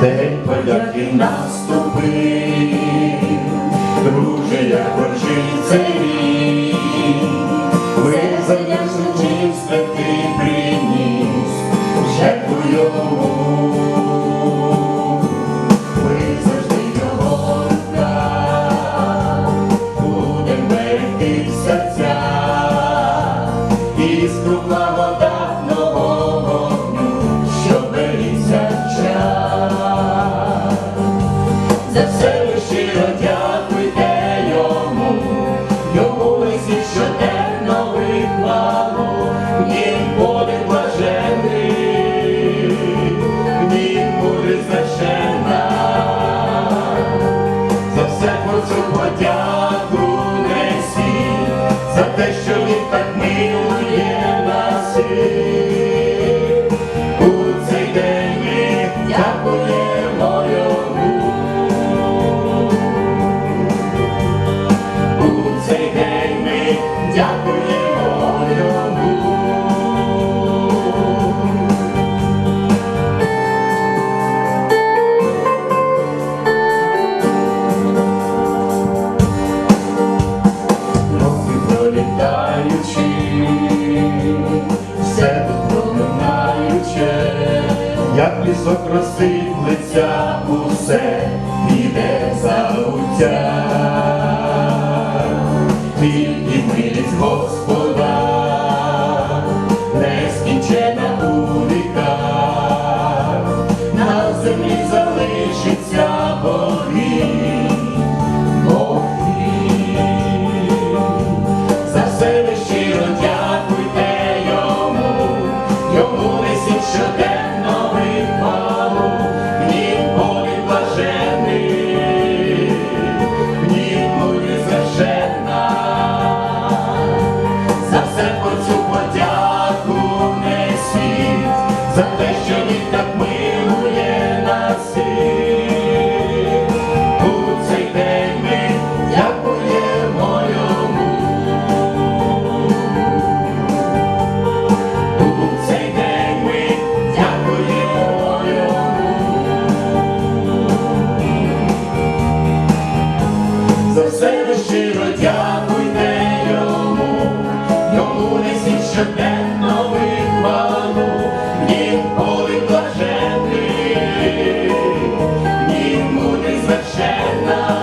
День подяки наступив, друже, як кончить рік, ви за чисто ти приніс, жертву йому. they should. все тут проминаюче, як пісок розсиплеться, усе піде забуття, тільки милість Господь. тебе щиро дякуйте йому, йому несіть щоденно вихвалу, ніколи блажений, ні буде звершена.